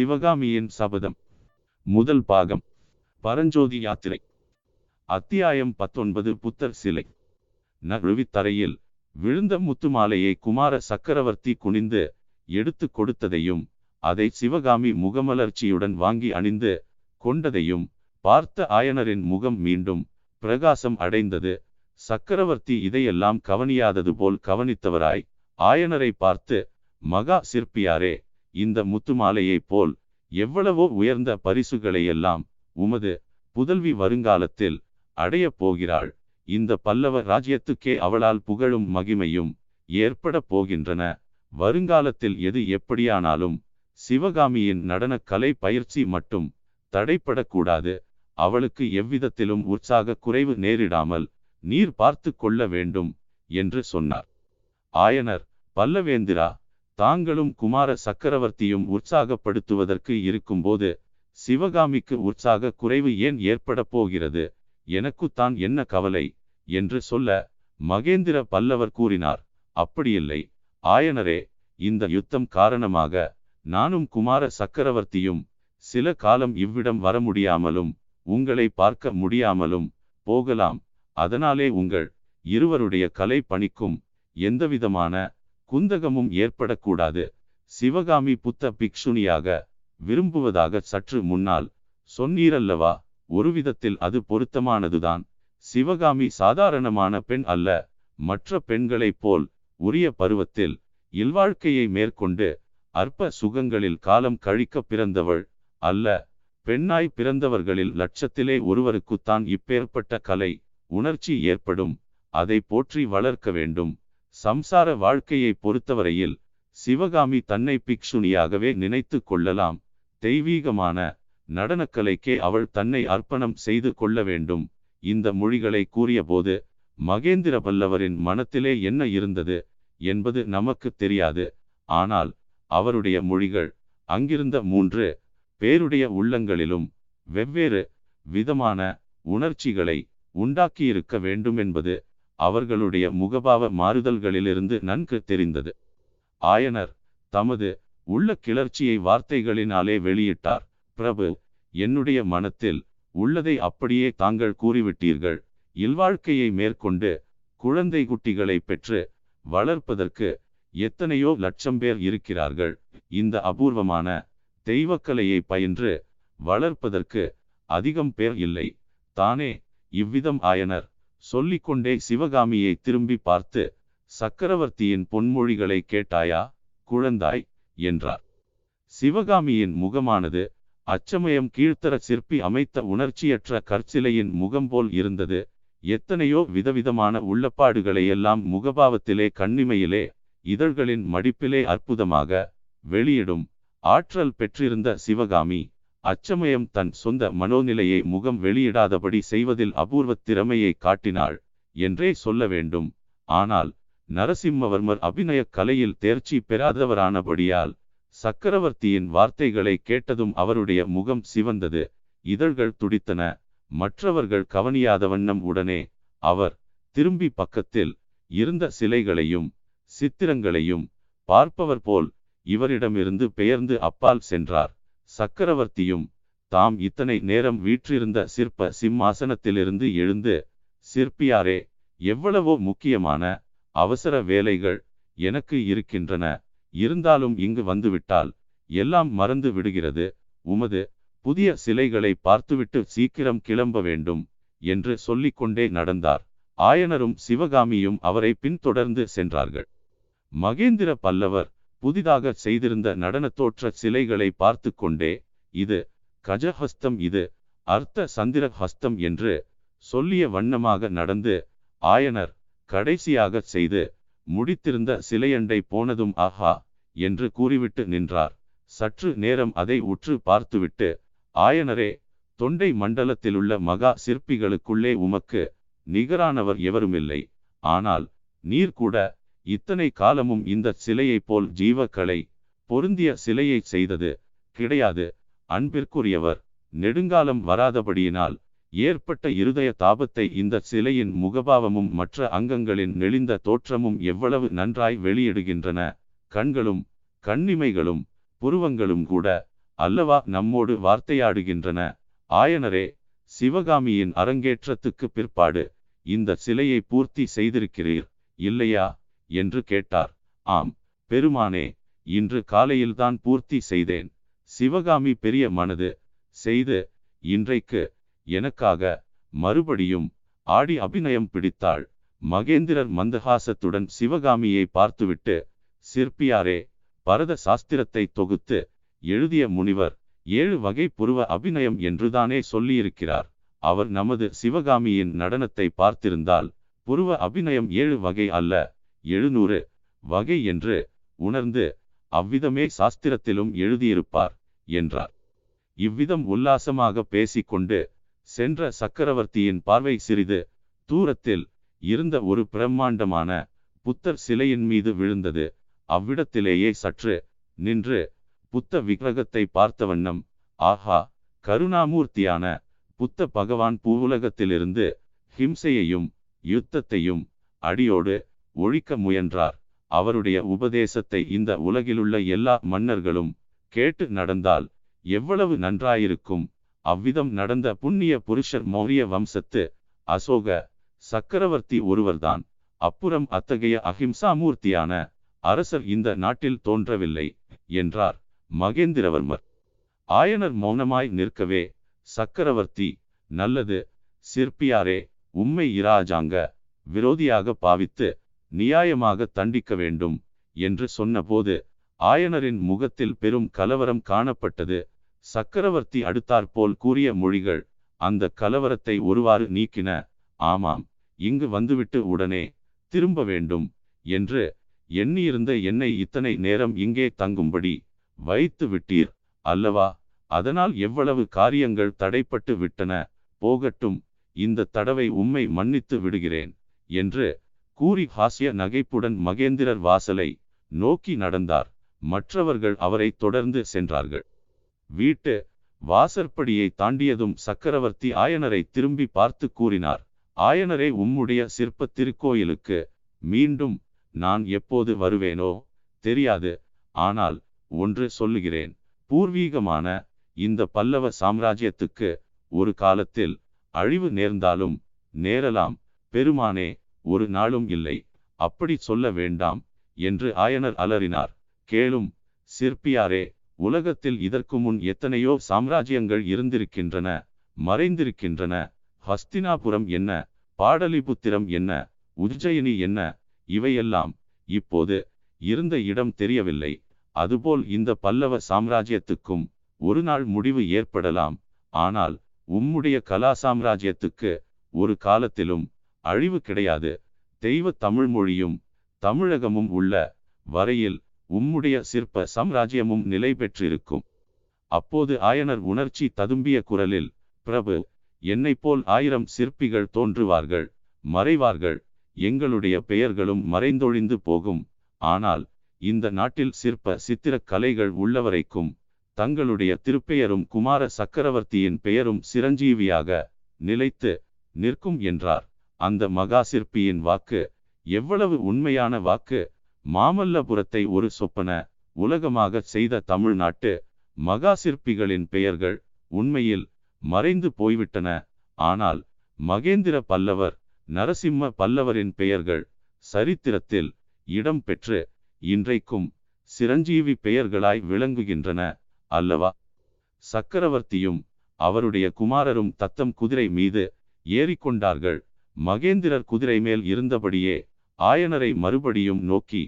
சிவகாமியின் சபதம். முதல் பாகம். பரஞ்சோதி யாத்திரை. அத்தியாயம் பத்தொன்பது புத்தர் சிலை. நழுவித்தரையில் விழுந்த முத்துமாலையை குமார சக்கரவர்த்தி குனிந்து எடுத்து கொடுத்ததையும் அதை சிவகாமி முகமலர்ச்சியுடன் வாங்கி அணிந்து கொண்டதையும் பார்த்த ஆயனரின் முகம் மீண்டும் பிரகாசம் அடைந்தது. சக்கரவர்த்தி இதையெல்லாம் கவனியாதது போல் கவனித்தவராய் ஆயனரை பார்த்து மகா சிற்பியாரே இந்த முத்துமாலையைப் போல் எவ்வளவோ உயர்ந்த பரிசுகளையெல்லாம் உமது புதல்வி வருங்காலத்தில் அடையப் போகிறாள். இந்த பல்லவ ராஜ்யத்துக்கே அவளால் புகழும் மகிமையும் ஏற்பட போகின்றன. வருங்காலத்தில் எது எப்படியானாலும் சிவகாமியின் நடனக் கலை பயிற்சி மட்டும் தடைப்படக்கூடாது. அவளுக்கு எவ்விதத்திலும் உற்சாக குறைவு நேரிடாமல் நீர் பார்த்து கொள்ள வேண்டும் என்று சொன்னார். ஆயனர் பல்லவேந்திரா தாங்களும் குமார சக்கரவர்த்தியும் உற்சாகப்படுத்துவதற்கு இருக்கும்போது சிவகாமிக்கு உற்சாக குறைவு ஏன் ஏற்பட போகிறது? எனக்கு தான் என்ன கவலை? என்று சொல்ல மகேந்திர பல்லவர் கூறினார். அப்படியில்லை. ஆயனரே இந்த யுத்தம் காரணமாக நானும் குமார சக்கரவர்த்தியும் சில காலம் இவ்விடம் வர முடியாமலும் உங்களை பார்க்க முடியாமலும் போகலாம். அதனாலே உங்கள் இருவருடைய கலை பணிக்கும் எந்தவிதமான குந்தகமும் ஏற்படக்கூடாது. சிவகாமி புத்த பிக்ஷுனியாக விரும்புவதாக சற்று முன்னால் சொன்னீரல்லவா ஒரு விதத்தில் அது பொருத்தமானதுதான். சிவகாமி சாதாரணமான பெண் அல்ல மற்ற பெண்களைப் போல் உரிய பருவத்தில் இல்வாழ்க்கையை மேற்கொண்டு அற்ப சுகங்களில் காலம் கழிக்க பிறந்தவள் அல்ல. பெண்ணாய் பிறந்தவர்களில் லட்சத்திலே ஒருவருக்குத்தான் இப்பேற்பட்ட கலை உணர்ச்சி ஏற்படும். அதை போற்றி வளர்க்க வேண்டும். சம்சார வாழ்க்கையை பொறுத்தவரையில் சிவகாமி தன்னை பிக்ஷுனியாகவே நினைத்து கொள்ளலாம். தெய்வீகமான நடனக்கலைக்கே அவள் தன்னை அர்ப்பணம் செய்து கொள்ள வேண்டும். இந்த மொழிகளை கூறியபோது மகேந்திர பல்லவரின் மனத்திலே என்ன இருந்தது என்பது நமக்கு தெரியாது. ஆனால் அவருடைய மொழிகள் அங்கிருந்த மூன்று பேருடைய உள்ளங்களிலும் வெவ்வேறு விதமான உணர்ச்சிகளை உண்டாக்கியிருக்க வேண்டும் என்பது அவர்களுடைய முகபாவ மாறுதல்களிலிருந்து நன்கு தெரிந்தது. ஆயனர் தமது உள்ள கிளர்ச்சியை வார்த்தைகளினாலே வெளியிட்டார். பிரபு என்னுடைய மனத்தில் உள்ளதை அப்படியே தாங்கள் கூறிவிட்டீர்கள். இல்வாழ்க்கையை மேற்கொண்டு குழந்தை குட்டிகளை பெற்று வளர்ப்பதற்கு எத்தனையோ லட்சம் பேர் இருக்கிறார்கள். இந்த அபூர்வமான தெய்வக்கலையை பயின்று வளர்ப்பதற்கு அதிகம் பேர் இல்லை. தானே இவ்விதம் ஆயனர் சொல்லிக்கொண்டே சிவகாமியை திரும்பி பார்த்து சக்கரவர்த்தியின் பொன்மொழிகளை கேட்டாயா குழந்தாய்? என்றார். சிவகாமியின் முகமானது அச்சமயம் கீழ்த்தர சிற்பி அமைத்த உணர்ச்சியற்ற கற்சிலையின் முகம் போல் இருந்தது. எத்தனையோ விதவிதமான உள்ளப்பாடுகளை எல்லாம் முகபாவத்திலே கண்ணிமையிலே இதழ்களின் மடிப்பிலே அற்புதமாக வெளியிடும் ஆற்றல் பெற்றிருந்த சிவகாமி அச்சமயம் தன் சொந்த மனோநிலையை முகம் வெளியிடாதபடி செய்வதில் அபூர்வ திறமையை காட்டினாள் என்றே சொல்ல வேண்டும். ஆனால் நரசிம்மவர்மர் அபிநய கலையில் தேர்ச்சி பெறாதவரானபடியால் சக்கரவர்த்தியின் வார்த்தைகளை கேட்டதும் அவருடைய முகம் சிவந்தது. இதழ்கள் துடித்தன. மற்றவர்கள் கவனியாத வண்ணம் உடனே அவர் திரும்பி பக்கத்தில் இருந்த சிலைகளையும் சித்திரங்களையும் பார்ப்பவர் போல் இவரிடமிருந்து பெயர்ந்து அப்பால் சென்றார். சக்கரவர்த்தியும் தாம் இத்தனை நேரம் வீற்றிருந்த சிற்ப சிம்மாசனத்திலிருந்து எழுந்து சிற்பியாரே எவ்வளவோ முக்கியமான அவசர வேலைகள் எனக்கு இருக்கின்றன. இருந்தாலும் இங்கு வந்துவிட்டால் எல்லாம் மறந்து விடுகிறது. உமது புதிய சிலைகளை பார்த்துவிட்டு சீக்கிரம் கிளம்ப வேண்டும் என்று சொல்லிக்கொண்டே நடந்தார். ஆயனரும் சிவகாமியும் அவரை பின்தொடர்ந்து சென்றார்கள். மகேந்திர பல்லவர் புதிதாக செய்திருந்த நடனத்தோற்ற சிலைகளை பார்த்து கொண்டே இது கஜஹஸ்தம் இது அர்த்த சந்திர ஹஸ்தம் என்று சொல்லிய வண்ணமாக நடந்து ஆயனர் கடைசியாக செய்து முடித்திருந்த சிலையண்டை போனதும் ஆஹா என்று கூறிவிட்டு நின்றார். சற்று நேரம் அதை உற்று பார்த்துவிட்டு ஆயனரே தொண்டை மண்டலத்திலுள்ள மகா சிற்பிகளுக்குள்ளே உமக்கு நிகரானவர் எவருமில்லை. ஆனால் நீர் கூட இத்தனை காலமும் இந்த சிலையைப் போல் ஜீவக்கலை பொருந்திய சிலையை செய்தது கிடையாது. அன்பிற்குரியவர் நெடுங்காலம் வராதபடியினால் ஏற்பட்ட இருதய தாபத்தை இந்த சிலையின் முகபாவமும் மற்ற அங்கங்களின் நெளிந்த தோற்றமும் எவ்வளவு நன்றாய் வெளியிடுகின்றன. கண்களும் கண்ணிமைகளும் புருவங்களும் கூட அல்லவா நம்மோடு வார்த்தையாடுகின்றன. ஆயனரே சிவகாமியின் அரங்கேற்றத்துக்கு பிற்பாடு இந்த சிலையை பூர்த்தி செய்திருக்கிறீர் இல்லையா? என்று கேட்டார். ஆம் பெருமானே இன்று காலையில்தான் பூர்த்தி செய்தேன். சிவகாமி பெரிய மனது செய்து இன்றைக்கு எனக்காக மறுபடியும் ஆடி அபிநயம் பிடித்தாள். மகேந்திரர் மந்தஹாசத்துடன் சிவகாமியை பார்த்துவிட்டு சிற்பியாரே பரத சாஸ்திரத்தை தொகுத்து எழுதிய முனிவர் ஏழு வகை புருவ அபிநயம் என்றுதானே சொல்லியிருக்கிறார். அவர் நமது சிவகாமியின் நடனத்தை பார்த்திருந்தால் புருவ அபிநயம் ஏழு வகை அல்ல. எழுநூறு வகை என்று உணர்ந்து அவ்விதமே சாஸ்திரத்திலும் எழுதியிருப்பார் என்றார். இவ்விதம் உல்லாசமாக பேசிக்கொண்டு சென்ற சக்கரவர்த்தியின் பார்வை சிறிது தூரத்தில் இருந்த ஒரு பிரம்மாண்டமான புத்தர் சிலையின் மீது விழுந்தது. அவ்விடத்திலேயே சற்று நின்று புத்த விக்கிரகத்தை பார்த்த வண்ணம் ஆஹா கருணாமூர்த்தியான புத்த பகவான் பூவுலகத்திலிருந்து ஹிம்சையையும் யுத்தத்தையும் அடியோடு ஒழிக்க முயன்றார். அவருடைய உபதேசத்தை இந்த உலகிலுள்ள எல்லா மன்னர்களும் கேட்டு நடந்தால் எவ்வளவு நன்றாயிருக்கும். அவ்விதம் நடந்த புண்ணிய புருஷர் மௌரிய வம்சத்து அசோக சக்கரவர்த்தி ஒருவர்தான். அப்புறம் அத்தகைய அஹிம்சாமூர்த்தியான அரசர் இந்த நாட்டில் தோன்றவில்லை என்றார் மகேந்திரவர்மர். ஆயனர் மௌனமாய் நிற்கவே சக்கரவர்த்தி நல்லது சிற்பியாரே உம்மை இராஜாங்க விரோதியாக பாவித்து நியாயமாக தண்டிக்க வேண்டும் என்று சொன்னபோது ஆயனரின் முகத்தில் பெரும் கலவரம் காணப்பட்டது. சக்கரவர்த்தி அடுத்தாற்போல் கூறிய மொழிகள் அந்த கலவரத்தை ஒருவாறு நீக்கின. ஆமாம் இங்கு வந்துவிட்டு உடனே திரும்ப வேண்டும் என்று எண்ணியிருந்த என்னை இத்தனை நேரம் இங்கே தங்கும்படி வைத்து விட்டீர் அல்லவா? அதனால் எவ்வளவு காரியங்கள் தடைப்பட்டு விட்டன? போகட்டும் இந்த தடவை உம்மை மன்னித்து விடுகிறேன் என்று கூறி ஹாஸ்ய நகைப்புடன் மகேந்திரர் வாசலை நோக்கி நடந்தார். மற்றவர்கள் அவரை தொடர்ந்து சென்றார்கள். வீட்டு வாசற்படியை தாண்டியதும் சக்கரவர்த்தி ஆயனரை திரும்பி பார்த்து கூறினார் ஆயனரே உம்முடைய சிற்ப திருக்கோயிலுக்கு மீண்டும் நான் எப்போது வருவேனோ தெரியாது. ஆனால் ஒன்று சொல்லுகிறேன் பூர்வீகமான இந்த பல்லவ சாம்ராஜ்யத்துக்கு ஒரு காலத்தில் அழிவு நேர்ந்தாலும் நேரலாம். பெருமானே ஒரு நாளும் இல்லை. அப்படி சொல்ல வேண்டாம் என்று ஆயனர் அலறினார். கேளும் சிற்பியாரே உலகத்தில் இதற்கு முன் எத்தனையோ சாம்ராஜ்யங்கள் இருந்திருக்கின்றன மறைந்திருக்கின்றன. ஹஸ்தினாபுரம் என்ன? பாடலிபுத்திரம் என்ன? உஜ்ஜயினி என்ன? இவையெல்லாம் இப்போது இருந்த இடம் தெரியவில்லை. அதுபோல் இந்த பல்லவ சாம்ராஜ்யத்துக்கும் ஒரு நாள் முடிவு ஏற்படலாம். ஆனால் உம்முடைய கலா சாம்ராஜ்யத்துக்கு ஒரு காலத்திலும் அழிவு கிடையாது. தெய்வ தமிழ் மொழியும் தமிழகமும் உள்ள வரையில் உம்முடைய சிற்ப சாம்ராஜ்யமும் நிலை பெற்றிருக்கும். அப்போது ஆயனர் உணர்ச்சி ததும்பிய குரலில் பிரபு என்னைப் போல் ஆயிரம் சிற்பிகள் தோன்றுவார்கள் மறைவார்கள் எங்களுடைய பெயர்களும் மறைந்தொழிந்து போகும். ஆனால் இந்த நாட்டில் சிற்ப சித்திரக் கலைகள் உள்ளவரைக்கும் தங்களுடைய திருப்பெயரும் குமார சக்கரவர்த்தியின் பெயரும் சிரஞ்சீவியாக நிலைத்து நிற்கும் என்றார். அந்த மகா சிற்பியின் வாக்கு எவ்வளவு உண்மையான வாக்கு? மாமல்லபுரத்தை ஒரு சொப்பன உலகமாக செய்த தமிழ்நாட்டு மகா சிற்பிகளின் பெயர்கள் உண்மையில் மறைந்து போய்விட்டன. ஆனால் மகேந்திர பல்லவர் நரசிம்ம பல்லவரின் பெயர்கள் சரித்திரத்தில் இடம் பெற்று இன்றைக்கும் சிரஞ்சீவி பெயர்களாய் விளங்குகின்றன அல்லவா? சக்கரவர்த்தியும் அவருடைய குமாரரும் தத்தம் குதிரை மீது ஏறிக்கொண்டார்கள். மகேந்திரர் குதிரை மேல் இருந்தபடியே ஆயனரை மறுபடியும் நோக்கி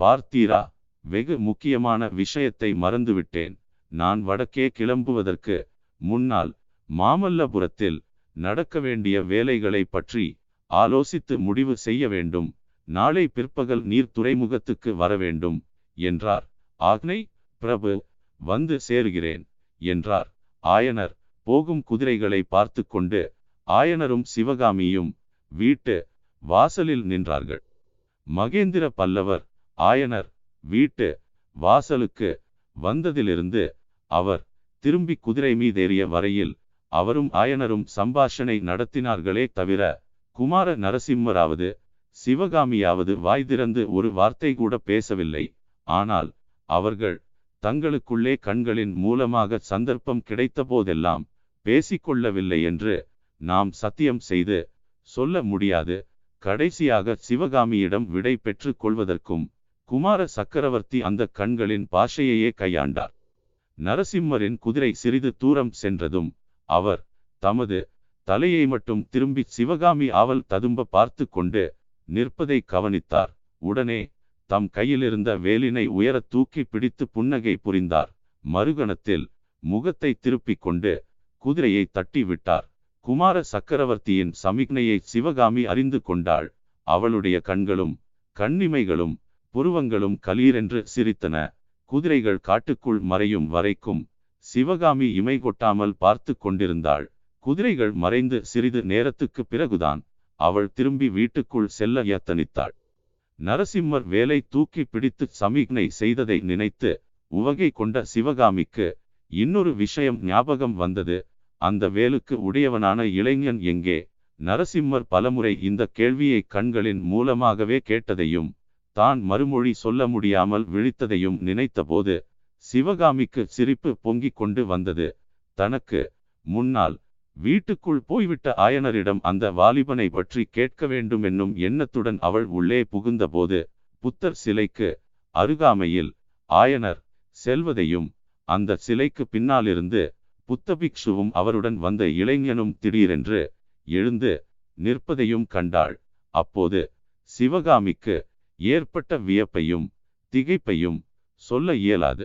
பார்த்தீரா வெகு முக்கியமான விஷயத்தை மறந்துவிட்டேன். நான் வடக்கே கிளம்புவதற்கு முன்னால் மாமல்லபுரத்தில் நடக்க வேண்டிய வேலைகளை பற்றி ஆலோசித்து முடிவு செய்ய வேண்டும். நாளை பிற்பகல் நீர் துறைமுகத்துக்கு வர வேண்டும் என்றார். ஆக்னை பிரபு வந்து சேருகிறேன் என்றார். ஆயனர் போகும் குதிரைகளை பார்த்து கொண்டு ஆயனரும் சிவகாமியும் வீட்டு வாசலில் நின்றார்கள். மகேந்திர பல்லவர் ஆயனர் வீட்டு வாசலுக்கு வந்ததிலிருந்து அவர் திரும்பி குதிரை மீதேறிய வரையில் அவரும் ஆயனரும் சம்பாஷணை நடத்தினார்களே தவிர குமார நரசிம்மராவது சிவகாமியாவது வாய் திறந்து ஒரு வார்த்தை கூட பேசவில்லை. ஆனால் அவர்கள் தங்களுக்குள்ளே கண்களின் மூலமாக சந்தர்ப்பம் கிடைத்த போதெல்லாம் பேசிக்கொள்ளவில்லை என்று நாம் சத்தியம் செய்து சொல்ல முடியாது. கடைசியாக சிவகாமியிடம் விடை பெற்று கொள்வதற்கும் குமார சக்கரவர்த்தி அந்த கண்களின் பாஷையையே கையாண்டார். நரசிம்மரின் குதிரை சிறிது தூரம் சென்றதும் அவர் தமது தலையை மட்டும் திரும்பி சிவகாமி ஆவல் ததும்ப பார்த்து கொண்டு நிற்பதை கவனித்தார். உடனே தம் கையிலிருந்த வேலினை உயர தூக்கி பிடித்து புன்னகை புரிந்தார். மறுகணத்தில் முகத்தை திருப்பிக் கொண்டு குதிரையை தட்டி விட்டார் குமார சக்கரவர்த்தியின் சமிக்னையை சிவகாமி அறிந்து கொண்டாள். அவளுடைய கண்களும் கண்ணிமைகளும் புருவங்களும் கலீரென்று சிரித்தன. குதிரைகள் காட்டுக்குள் மறையும் வரைக்கும் சிவகாமி இமை கொட்டாமல் பார்த்து கொண்டிருந்தாள். குதிரைகள் மறைந்து சிறிது நேரத்துக்கு பிறகுதான் அவள் திரும்பி வீட்டுக்குள் செல்ல யத்தனித்தாள். நரசிம்மர் வேலை தூக்கி பிடித்து சமிக்னை செய்ததை நினைத்து உவகை கொண்ட சிவகாமிக்கு இன்னொரு விஷயம் ஞாபகம் வந்தது. அந்த வேலுக்கு உடையவனான இளைஞன் எங்கே? நரசிம்மர் பலமுறை இந்த கேள்வியை கண்களின் மூலமாகவே கேட்டதையும் தான் மறுமொழி சொல்ல முடியாமல் விழித்ததையும் நினைத்தபோது சிவகாமிக்கு சிரிப்பு பொங்கிக் கொண்டு வந்தது. தனக்கு முன்னால் வீட்டுக்குள் போய்விட்ட ஆயனரிடம் அந்த வாலிபனை பற்றி கேட்க வேண்டும் என்னும் எண்ணத்துடன் அவள் உள்ளே புகுந்தபோது புத்தர் சிலைக்கு அருகாமையில் ஆயனர் செல்வதையும் அந்த சிலைக்கு பின்னாலிருந்து புத்தபிக்ஷுவும் அவருடன் வந்த இளைஞனும் திடீரென்று எழுந்து நிற்பதையும் கண்டாள். அப்போது சிவகாமிக்கு ஏற்பட்ட வியப்பையும் திகைப்பையும் சொல்ல இயலாது.